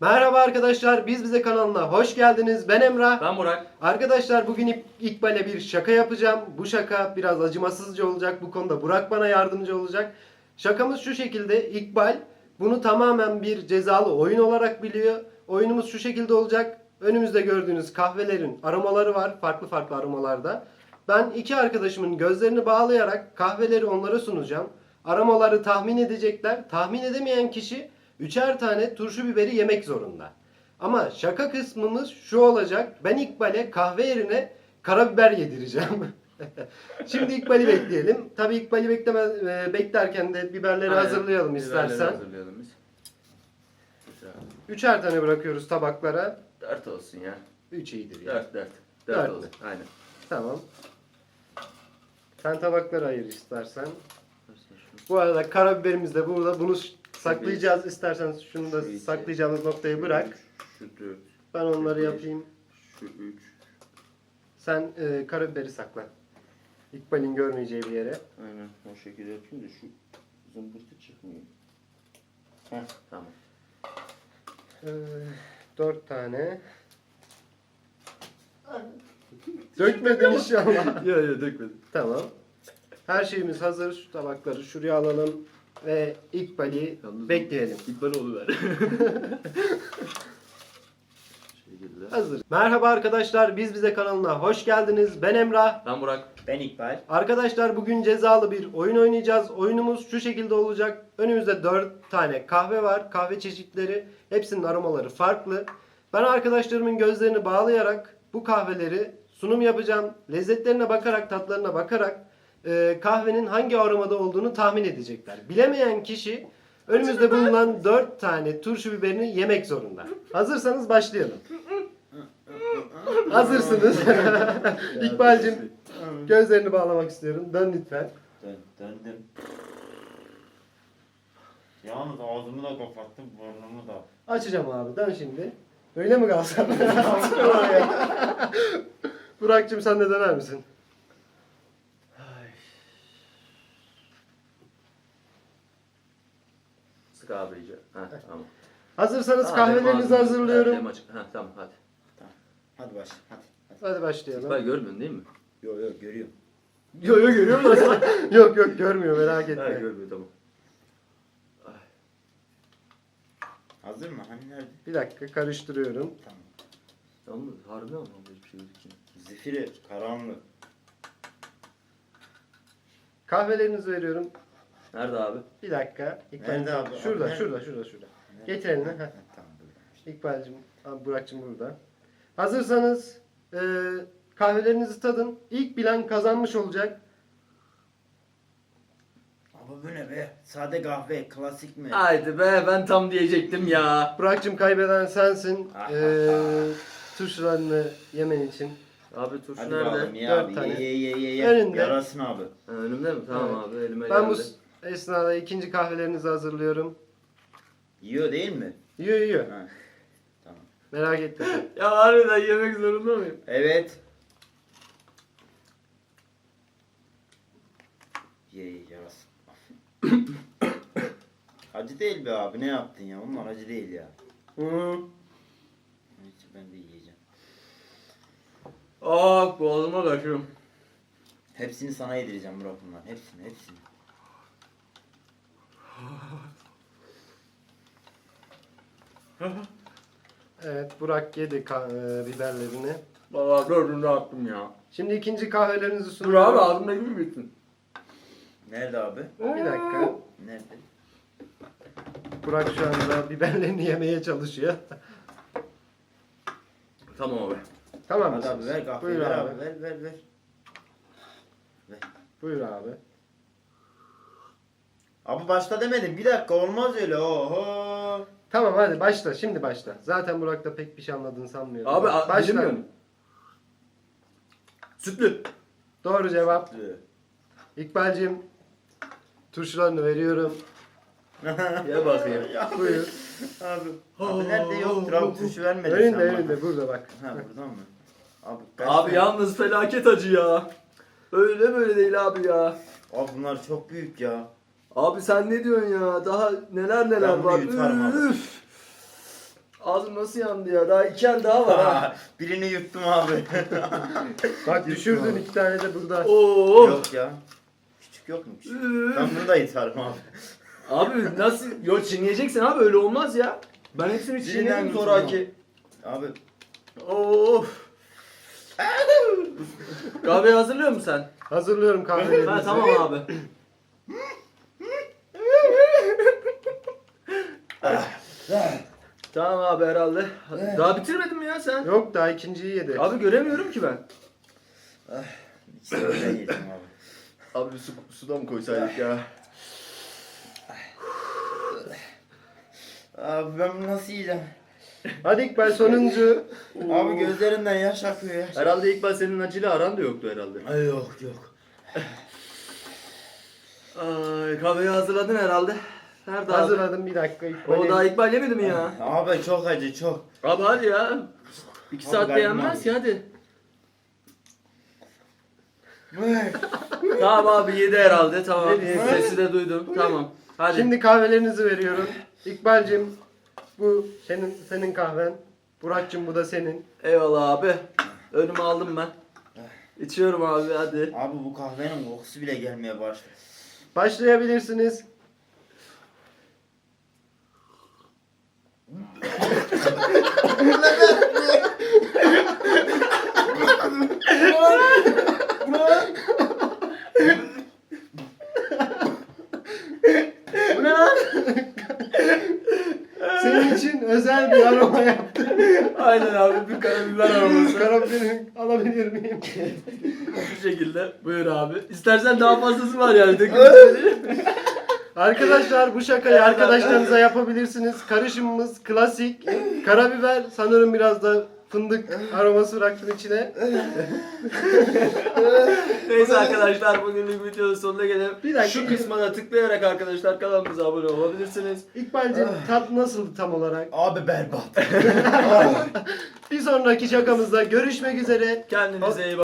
Merhaba arkadaşlar, biz bize kanalına hoş geldiniz. Ben Emrah. Ben Burak. Arkadaşlar bugün İk- İkbal'e bir şaka yapacağım. Bu şaka biraz acımasızca olacak. Bu konuda Burak bana yardımcı olacak. Şakamız şu şekilde. İkbal bunu tamamen bir cezalı oyun olarak biliyor. Oyunumuz şu şekilde olacak. Önümüzde gördüğünüz kahvelerin aromaları var. Farklı farklı aromalarda. Ben iki arkadaşımın gözlerini bağlayarak kahveleri onlara sunacağım. Aromaları tahmin edecekler. Tahmin edemeyen kişi üçer tane turşu biberi yemek zorunda. Ama şaka kısmımız şu olacak. Ben İkbal'e kahve yerine karabiber yedireceğim. Şimdi İkbal'i bekleyelim. Tabii İkbal'i bekleme, e, beklerken de biberleri Aynen. hazırlayalım Biberleri istersen. hazırlayalım biz. Güzel. Üçer tane bırakıyoruz tabaklara. Dört olsun ya. Üç iyidir ya. Dört dört. Dört, Dört olsun. Aynen. Tamam. Sen tabakları ayır istersen. Bu arada karabiberimiz de burada. Bunu saklayacağız. İstersen şunu da Şu iki, saklayacağımız noktayı bırak. Şu dört. Ben onları bir, yapayım. Şu üç. Sen e, karabiberi sakla. İkbal'in görmeyeceği bir yere. Aynen. O şekilde yapayım da şu zımbırtı çıkmıyor. Heh tamam. Ee, dört tane. Dökmedin inşallah. ya ya dökmedim. tamam. Her şeyimiz hazır. Şu tabakları şuraya alalım. Ve İkbal'i Yalnız- bekleyelim. İlk bana ver. şekilde. Hazır. Merhaba arkadaşlar. Biz bize kanalına hoş geldiniz. Ben Emrah. Ben Burak. Ben İkbal. Arkadaşlar bugün cezalı bir oyun oynayacağız. Oyunumuz şu şekilde olacak. Önümüzde 4 tane kahve var. Kahve çeşitleri. Hepsinin aromaları farklı. Ben arkadaşlarımın gözlerini bağlayarak bu kahveleri sunum yapacağım. Lezzetlerine bakarak, tatlarına bakarak e, kahvenin hangi aromada olduğunu tahmin edecekler. Bilemeyen kişi önümüzde bulunan 4 tane turşu biberini yemek zorunda. Hazırsanız başlayalım. Hazırsınız. İkbal'cim Gözlerini bağlamak istiyorum. Dön lütfen. Dön, döndüm. Yalnız ağzımı da kapattım, burnumu da. Açacağım abi. Dön şimdi. Öyle mi kalsam? Burak'cığım sen de döner misin? Sık abi iyice. Tamam. Hazırsanız Aa, kahvelerinizi ağzım- hazırlıyorum. Benim açık. Heh tamam hadi. Hadi başla, hadi. hadi. Hadi başlayalım. Ben görmüyorsun değil mi? Yo yo görüyorum. Yok yok görüyor musun? yok yok görmüyor merak Ha etme. görmüyor tamam. Hazır mı? Hani nerede? Bir dakika karıştırıyorum. Tamam. Yalnız harbi ama hiçbir şey gözükmüyor. Zifiri, karanlık. Kahvelerinizi veriyorum. Nerede abi? Bir dakika. Nerede abi? Şurada, Abi nerede? şurada, şurada, şurada. Nerede? Getir elini, heh. Tamam. İkbal'cim, abi Burak'cığım burada. Hazırsanız e, kahvelerinizi tadın. İlk bilen kazanmış olacak. Abi bu ne be? Sade kahve, klasik mi? Haydi be ben tam diyecektim ya. Burak'cığım kaybeden sensin. Ah, Ee, tuşlarını yemen için. Abi turşu Hadi nerede? bakalım ye Dört abi, tane. ye ye ye ye. Önünde. Yarasın abi. Ha, önümde mi? Tamam Evet. abi elime Ben bu geldi. s- esnada ikinci kahvelerinizi hazırlıyorum. Yiyor değil mi? Yiyor yiyor. Ha. Tamam. Merak etme. Ya harbiden yemek zorunda mıyım? Evet. Ye ye yarasın. acı değil be abi ne yaptın ya? Onlar acı değil ya. Hı. Hiç ben de yiyeceğim. Ah boğazıma kaçıyorum. Hepsini sana yedireceğim Burak bunlar. Hepsini hepsini. Evet Burak yedi ka- e, biberlerini. Valla dördünü attım ya. Şimdi ikinci kahvelerinizi Dur sunuyorum. abi ağzımda gibi bitsin. Nerede abi? Bir dakika. Nerede? Burak şu anda biberlerini yemeye çalışıyor. Tamam abi. tamam Hadi abi mısınız? ver kahveyi Buyur ver abi. abi. Ver ver ver. Buyur abi. Abi başta demedim. Bir dakika olmaz öyle. Oho. Tamam hadi başla. Şimdi başla. Zaten Burak da pek bir şey anladığını sanmıyorum. Abi a- başla. bilmiyor musun? Sütlü. Doğru cevap. İkbal'cim turşularını veriyorum. Gel bakayım. Buyur. Abi. Abi nerede yoktur abi turşu vermedin önünde sen bana. önünde burada bak. Ha buradan mı? Abi, kaç Abi tane- yalnız felaket acı ya. Öyle böyle değil abi ya. Abi bunlar çok büyük ya. Abi sen ne diyorsun ya? Daha neler neler Ben bunu var. yutarım abi. Üf. Ağzım nasıl yandı ya? Daha iki el daha var ha. Birini yuttum abi. Bak düşürdün iki tane de burada. Oo. Yok ya. Küçük yok mu? Küçük? Ben bunu da yutarım abi. Abi nasıl? Yo çiğneyeceksin abi öyle olmaz ya. Ben hepsini Birinden çiğnedim zoraki. Abi Of. Kahveyi hazırlıyor musun sen? Hazırlıyorum kahvelerinizi. Ha tamam abi. tamam abi herhalde. Daha bitirmedin mi ya sen? Yok daha ikinciyi yedi. Abi göremiyorum ki ben. ikisini de yedim abi. Abi bir su, suda mı koysaydık ya? Abi ben bunu nasıl yiyeceğim? Hadi İkbal sonuncu. Abi gözlerimden yaş akıyor ya. Herhalde ilk ben senin acıyla aran da yoktu herhalde. Ay yok yok. Ay kahveyi hazırladın herhalde. Nerede abi? Hazırladım bir dakika O İkbal'e. daha İkbal yemedi mi ya? Abi çok acı çok. Abi hadi ya. İki Abi saatte ben yenmez abi. ki hadi. Tamam abi yedi herhalde tamam. Yedi, yedi. Sesi de duydum. Tamam. Hadi. Şimdi kahvelerinizi veriyorum. İkbal'cim bu senin senin kahven. Burak'cım bu da senin. Eyvallah abi. Önüme aldım ben. İçiyorum abi hadi. Abi bu kahvenin kokusu bile gelmeye başladı. Başlayabilirsiniz. Bu ne lan? Senin için özel bir aroma yaptım. Aynen abi bir karabiber aroması. Karabiberini alabilir miyim? Bu şekilde. Buyur abi. İstersen daha fazlası var yani. Arkadaşlar bu şakayı arkadaşlarınıza yapabilirsiniz. Karışımımız klasik. Karabiber sanırım biraz da fındık aroması bıraktım içine. Neyse arkadaşlar bugünlük videonun sonuna gelelim. Bir dakika. Şu kısma da tıklayarak arkadaşlar kanalımıza abone olabilirsiniz. İkbal'cim tat nasıldı tam olarak? Abi berbat. Bir sonraki şakamızda görüşmek üzere. Kendinize iyi